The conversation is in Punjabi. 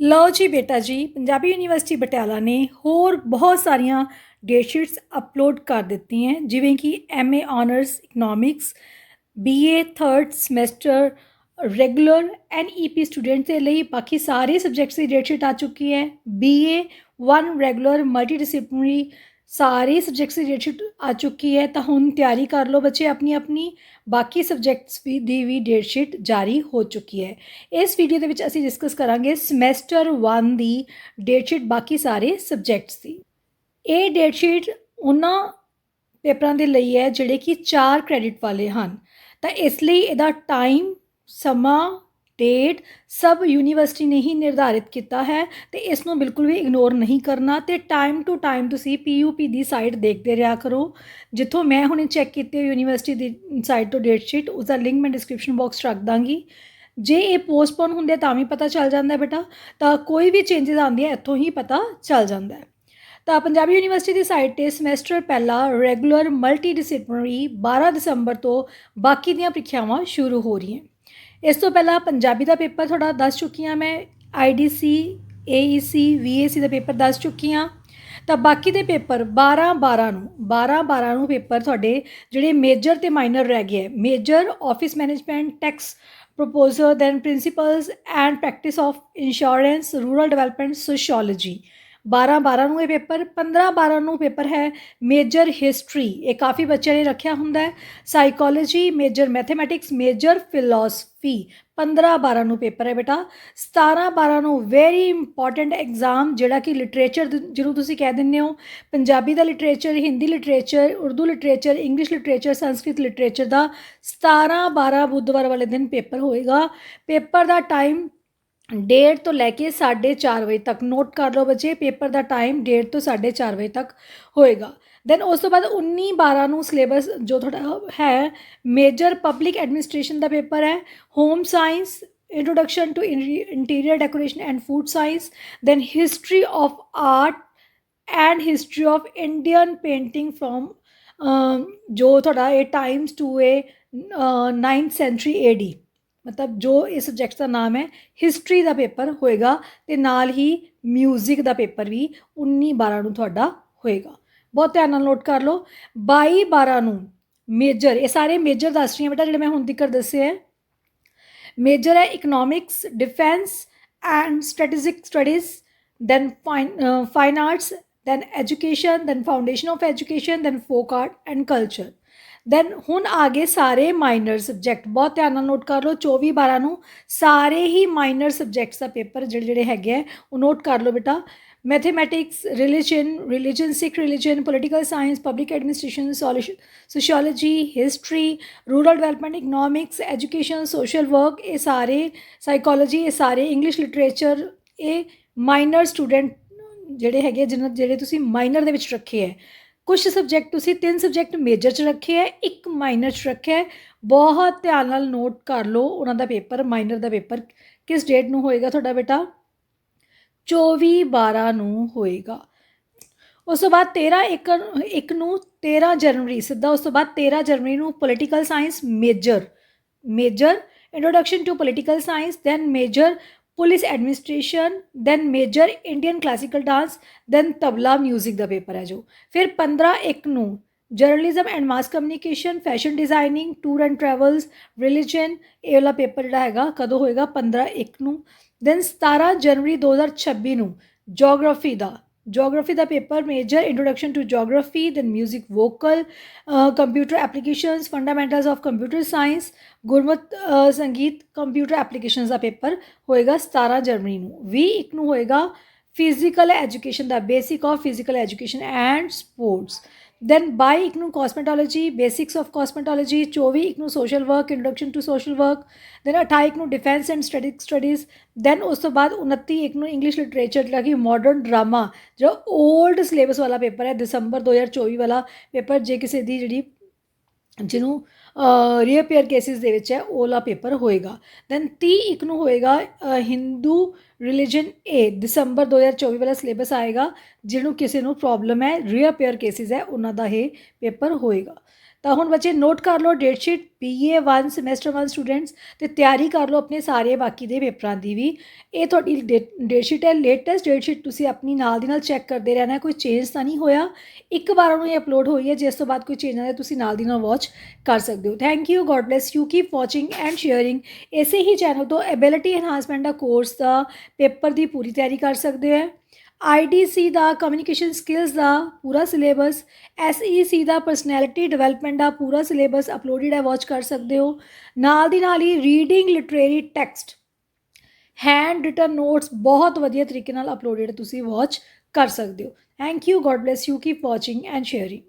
ਲਓ ਜੀ ਬੇਟਾ ਜੀ, ਪੰਜਾਬੀ ਯੂਨੀਵਰਸਿਟੀ ਪਟਿਆਲਾ ਨੇ ਹੋਰ ਬਹੁਤ ਸਾਰੀਆਂ ਡੇਟ ਸ਼ੀਟਸ ਅਪਲੋਡ ਕਰ ਦਿੱਤੀਆਂ ਜਿਵੇਂ ਕਿ MA honours economics BA 3rd semester regular NEP student ਦੇ ਲਈ ਬਾਕੀ ਸਾਰੇ ਸਬਜੈਕਟਸ ਦੀ ਡੇਟ ਸ਼ੀਟ ਆ ਚੁੱਕੀ ਹੈ ਬੀਏ 1 ਰੈਗੂਲਰ ਮਲਟੀ ਡਿਸਪਲਿਨਰੀ ਸਾਰੇ ਸਬਜੈਕਟਸ ਦੀ ਡੇਟਸ਼ੀਟ ਆ ਚੁੱਕੀ ਹੈ, ਤਾਂ ਹੁਣ ਤਿਆਰੀ ਕਰ ਲਓ ਬੱਚੇ, ਆਪਣੀ ਆਪਣੀ ਬਾਕੀ ਸਬਜੈਕਟਸ ਵੀ ਦੀ ਵੀ ਡੇਟਸ਼ੀਟ ਜਾਰੀ ਹੋ ਚੁੱਕੀ ਹੈ। ਇਸ ਵੀਡੀਓ ਦੇ ਵਿੱਚ ਅਸੀਂ ਡਿਸਕਸ ਕਰਾਂਗੇ ਸਮੈਸਟਰ 1 ਦੀ ਡੇਟਸ਼ੀਟ ਬਾਕੀ ਸਾਰੇ ਸਬਜੈਕਟਸ ਦੀ। ਇਹ ਡੇਟਸ਼ੀਟ ਉਹਨਾਂ ਪੇਪਰਾਂ ਦੇ ਲਈ ਹੈ, ਜਿਹੜੇ ਕਿ 4 ਕ੍ਰੈਡਿਟ ਵਾਲੇ ਹਨ। ਤਾਂ ਇਸ ਲਈ ਇਹਦਾ ਟਾਈਮ ਸਮਾਂ ਡੇਟ ਸਭ ਯੂਨੀਵਰਸਿਟੀ ਨੇ ਹੀ ਨਿਰਧਾਰਿਤ ਕੀਤਾ ਹੈ ਤੇ ਇਸ ਨੂੰ ਬਿਲਕੁਲ ਵੀ ਇਗਨੋਰ ਨਹੀਂ ਕਰਨਾ ਤੇ ਟਾਈਮ ਟੂ ਟਾਈਮ ਤੁਸੀਂ ਪੀਯੂਪੀ ਦੀ ਸਾਈਟ ਦੇਖਦੇ ਰਿਹਾ ਕਰੋ। ਜਿੱਥੋਂ ਮੈਂ ਹੁਣੇ ਚੈੱਕ ਕੀਤੀ ਯੂਨੀਵਰਸਿਟੀ ਦੀ ਸਾਈਟ ਤੋਂ ਡੇਟ ਸ਼ੀਟ ਉਸ ਦਾ ਲਿੰਕ ਮੈਂ ਡਿਸਕ੍ਰਿਪਸ਼ਨ ਬਾਕਸ 'ਚ ਰੱਖ ਦਾਂਗੀ। ਜੇ ਇਹ ਪੋਸਟਪੋਨ ਹੁੰਦੇ ਤਾਂ ਵੀ ਪਤਾ ਚੱਲ ਜਾਂਦਾ ਬੇਟਾ, ਤਾਂ ਕੋਈ ਵੀ ਚੇਂਜਸ ਆਉਂਦੀ ਹੈ ਇੱਥੋਂ ਹੀ ਪਤਾ ਚੱਲ ਜਾਂਦਾ ਹੈ। ਤਾਂ ਪੰਜਾਬੀ ਯੂਨੀਵਰਸਿਟੀ ਦੀ ਸਾਈਟ ਤੇ ਸਮੈਸਟਰ ਪਹਿਲਾ ਰੈਗੂਲਰ ਮਲਟੀ ਡਿਸਪਲਿਨਰੀ 12 ਦਸੰਬਰ ਤੋਂ ਬਾਕੀ ਦੀਆਂ ਪ੍ਰੀਖਿਆਵਾਂ ਸ਼ੁਰੂ ਹੋ ਰਹੀਆਂ। ਇਸ ਤੋਂ ਪਹਿਲਾਂ ਪੰਜਾਬੀ ਦਾ ਪੇਪਰ ਤੁਹਾਡਾ ਦੱਸ ਚੁੱਕੀ ਹਾਂ ਮੈਂ ਆਈਡੀਸੀ ਏਈਸੀ ਵੀਏਸੀ ਦਾ ਪੇਪਰ ਦੱਸ ਚੁੱਕੀ ਹਾਂ। ਤਾਂ ਬਾਕੀ ਦੇ ਪੇਪਰ 12 12 ਨੂੰ 12 12 ਨੂੰ ਪੇਪਰ ਤੁਹਾਡੇ ਜਿਹੜੇ ਮੇਜਰ ਤੇ ਮਾਈਨਰ ਰਹਿ ਗਏ ਹੈ। Major, office management, tax proposal then principles and practice of insurance, rural development, sociology. 12 12 ਨੂੰ ਇਹ ਪੇਪਰ 15 12 ਨੂੰ ਪੇਪਰ ਹੈ ਮੇਜਰ ਹਿਸਟਰੀ। ਇਹ ਕਾਫੀ ਬੱਚਿਆਂ ਨੇ ਰੱਖਿਆ ਹੁੰਦਾ ਹੈ। Psychology major mathematics major philosophy 15 12 ਨੂੰ ਪੇਪਰ ਹੈ ਬੇਟਾ। 17 12 ਨੂੰ ਵੈਰੀ ਇੰਪੋਰਟੈਂਟ ਐਗਜ਼ਾਮ ਜਿਹੜਾ ਕਿ ਲਿਟਰੇਚਰ ਜਿਹਨੂੰ ਤੁਸੀਂ ਕਹਿ ਦਿੰਦੇ ਹੋ। ਪੰਜਾਬੀ ਦਾ literature Hindi literature Urdu literature English literature Sanskrit literature ਦਾ 17 12 ਬੁੱਧਵਾਰ ਵਾਲੇ ਦਿਨ ਪੇਪਰ ਹੋਏਗਾ। ਪੇਪਰ ਦਾ ਟਾਈਮ ਡੇਢ ਤੋਂ ਲੈ ਕੇ 4:30 ਵਜੇ ਤੱਕ ਨੋਟ ਕਰ ਲਓ ਬੱਚੇ ਪੇਪਰ ਦਾ ਟਾਈਮ ਡੇਢ ਤੋਂ 4:30 ਵਜੇ ਤੱਕ ਹੋਏਗਾ। ਦੈਨ ਉਸ ਤੋਂ ਬਾਅਦ 19 12 ਨੂੰ ਸਿਲੇਬਸ ਜੋ ਤੁਹਾਡਾ ਹੈ ਮੇਜਰ ਪਬਲਿਕ ਐਡਮਿਨਿਸਟ੍ਰੇਸ਼ਨ ਦਾ ਪੇਪਰ ਹੈ home science introduction to interior decoration and food science then history of art and history of Indian painting from ਜੋ ਤੁਹਾਡਾ ਇਹ Times to a 9th sanctuary ਏਡੀ ਮਤਲਬ ਜੋ ਇਸ ਸਬਜੈਕਟ ਦਾ ਨਾਮ ਹੈ ਹਿਸਟਰੀ ਦਾ ਪੇਪਰ ਹੋਏਗਾ ਤੇ ਨਾਲ ਹੀ 뮤직 ਦਾ ਪੇਪਰ ਵੀ 19 12 ਨੂੰ ਤੁਹਾਡਾ ਹੋਏਗਾ। ਬਹੁਤ ਧਿਆਨ ਨਾਲ ਨੋਟ ਕਰ ਲਓ। 22 12 ਨੂੰ ਮੇਜਰ ਇਹ ਸਾਰੇ ਮੇਜਰ ਦੱਸ ਰਹੀ ਹਾਂ ਬੇਟਾ, ਜਿਹੜੇ ਮੈਂ ਹੁਣ ਤੱਕ ਦੱਸੇ ਹੈ। ਮੇਜਰ ਹੈ economics defence and strategic studies then fine arts then education then foundation of education then folk art and culture then ਹੁਣ ਆ ਗਏ ਸਾਰੇ ਮਾਈਨਰ ਸਬਜੈਕਟ ਬਹੁਤ ਧਿਆਨ ਨਾਲ ਨੋਟ ਕਰ ਲਓ 24 12 ਨੂੰ ਸਾਰੇ ਹੀ ਮਾਈਨਰ ਸਬਜੈਕਟਸ ਦਾ ਪੇਪਰ ਜਿਹੜੇ ਜਿਹੜੇ ਹੈਗੇ ਆ, ਉਹ ਨੋਟ ਕਰ ਲਓ ਬੇਟਾ। Mathematics religion religion Sikh religion political science public administration sociology history rural development economics education social work ਇਹ ਸਾਰੇ ਸਾਈਕੋਲੋਜੀ ਇਹ ਸਾਰੇ ਇੰਗਲਿਸ਼ ਲਿਟਰੇਚਰ ਇਹ ਮਾਈਨਰ ਸਟੂਡੈਂਟ ਜਿਹੜੇ ਹੈਗੇ ਜਿਹਨਾਂ ਜਿਹੜੇ ਤੁਸੀਂ ਮਾਈਨਰ ਦੇ ਵਿੱਚ ਰੱਖੇ ਹੈ ਕੁਝ ਸਬਜੈਕਟ ਤੁਸੀਂ ਤਿੰਨ ਸਬਜੈਕਟ ਮੇਜਰ 'ਚ ਰੱਖੇ ਹੈ, ਇੱਕ ਮਾਈਨਰ 'ਚ ਰੱਖਿਆ ਬਹੁਤ ਧਿਆਨ ਨਾਲ ਨੋਟ ਕਰ ਲਓ ਉਹਨਾਂ ਦਾ ਪੇਪਰ ਮਾਈਨਰ ਦਾ ਪੇਪਰ, ਕਿਸ ਡੇਟ ਨੂੰ ਹੋਏਗਾ ਤੁਹਾਡਾ ਬੇਟਾ? 24 12 ਨੂੰ ਹੋਏਗਾ। ਉਸ ਤੋਂ ਬਾਅਦ 13 ਇੱਕ ਇੱਕ ਨੂੰ 13 ਜਨਵਰੀ, ਸਿੱਧਾ ਉਸ ਤੋਂ ਬਾਅਦ 13 ਜਨਵਰੀ ਨੂੰ political science major major introduction to political science then major police administration then major Indian classical dance then tabla 뮤직 ਦਾ ਪੇਪਰ ਹੈ ਜੋ। ਫਿਰ 15 ਇੱਕ ਨੂੰ journalism and mass communication fashion designing tour and travels religion ਇਹ ਵਾਲਾ ਪੇਪਰ ਜਿਹੜਾ ਹੈਗਾ, ਕਦੋਂ ਹੋਏਗਾ? 15 ਇੱਕ ਨੂੰ। ਦੈਨ 17 ਜਨਵਰੀ 2026 ਨੂੰ ਜੀਓਗ੍ਰਾਫੀ ਦਾ geography the paper major introduction to geography then 뮤직 vocal computer applications fundamentals of computer science Gurmat Sangeet computer applications the paper ਹੋਏਗਾ 17 ਜਨਵਰੀ ਨੂੰ 20 ਇੱਕ ਨੂੰ ਹੋਏਗਾ physical education the basic of physical education and sports then 22 ਇੱਕ ਨੂੰ ਕਾਸਮੈਟੋਲੋਜੀ ਬੇਸਿਕਸ ਆਫ ਕਾਸਮੈਟੋਲੋਜੀ 24 ਇੱਕ ਨੂੰ social work introduction to social work then 28 ਇੱਕ ਨੂੰ defence and static studies then ਉਸ ਤੋਂ ਬਾਅਦ 29 ਇੱਕ ਨੂੰ ਇੰਗਲਿਸ਼ ਲਿਟਰੇਚਰ ਜਿਹੜਾ ਕਿ ਮਾਡਰਨ ਡਰਾਮਾ ਜੋ 올ਡ ਸਿਲੇਬਸ ਵਾਲਾ ਪੇਪਰ ਹੈ ਦਸੰਬਰ 2024 ਵਾਲਾ ਪੇਪਰ ਜੇ ਕਿਸੇ ਦੀ ਜਿਹੜੀ ਜਿਹਨੂੰ ਰੀਅਪੀਅਰ ਕੇਸਿਸ ਦੇ ਵਿੱਚ ਹੈ ਉਹਲਾ ਪੇਪਰ ਹੋਏਗਾ। ਦੈਨ 30 ਇੱਕ ਨੂੰ ਹੋਏਗਾ ਹਿੰਦੂ ਰਿਲੀਜਨ ਏ ਦਸੰਬਰ 2024 ਵਾਲਾ ਸਿਲੇਬਸ ਆਏਗਾ, ਜਿਹਨੂੰ ਕਿਸੇ ਨੂੰ ਪ੍ਰੋਬਲਮ ਹੈ ਰੀਅਪੀਅਰ ਕੇਸਿਸ ਹੈ, ਉਹਨਾਂ ਦਾ ਇਹ ਪੇਪਰ ਹੋਏਗਾ। ਤਾਂ ਹੁਣ ਬੱਚੇ ਨੋਟ ਕਰ ਲਓ date sheet BA 1 semester 1 students ਤੇ ਤਿਆਰੀ ਕਰ ਲਓ ਆਪਣੇ ਸਾਰੇ ਬਾਕੀ ਦੇ ਪੇਪਰਾਂ ਦੀ ਵੀ। ਇਹ ਤੁਹਾਡੀ ਡੇਟ ਸ਼ੀਟ ਹੈ। ਲੇਟੈਸਟ ਡੇਟ ਸ਼ੀਟ ਤੁਸੀਂ ਆਪਣੀ ਨਾਲ ਦੀ ਨਾਲ ਚੈੱਕ ਕਰਦੇ ਰਹਿਣਾ, ਕੋਈ ਚੇਂਜ ਤਾਂ ਨਹੀਂ ਹੋਇਆ। ਇੱਕ ਵਾਰ ਉਹਨੂੰ ਇਹ ਅਪਲੋਡ ਹੋਈ ਹੈ, ਜਿਸ ਤੋਂ ਬਾਅਦ ਕੋਈ ਚੇਂਜ ਆਇਆ ਤੁਸੀਂ ਨਾਲ ਦੀ ਨਾਲ ਵਾਚ ਕਰ ਸਕਦੇ ਹੋ। Thank you god bless you keep watching and sharing ਇਸੇ ਹੀ ਚੈਨਲ ਤੋਂ ਐਬਿਲਿਟੀ ਐਨਹਾਂਸਮੈਂਟ ਦਾ ਕੋਰਸ ਦਾ ਪੇਪਰ ਦੀ ਪੂਰੀ ਤਿਆਰੀ ਕਰ ਸਕਦੇ ਹੋ। ਆਈਡੀਸੀ ਦਾ ਕਮਿਊਨੀਕੇਸ਼ਨ ਸਕਿੱਲਸ ਦਾ ਪੂਰਾ ਸਿਲੇਬਸ ਐਸਈਸੀ ਦਾ ਪਰਸਨੈਲਿਟੀ ਡਿਵੈਲਪਮੈਂਟ ਦਾ ਪੂਰਾ ਸਿਲੇਬਸ ਅਪਲੋਡਡ ਹੈ ਵਾਚ ਕਰ ਸਕਦੇ ਹੋ। ਨਾਲ ਦੀ ਨਾਲ ਹੀ reading literary text handwritten notes ਬਹੁਤ ਵਧੀਆ ਤਰੀਕੇ ਨਾਲ ਅਪਲੋਡਡ ਤੁਸੀਂ ਵਾਚ ਕਰ ਸਕਦੇ ਹੋ। Thank you God bless you keep watching and sharing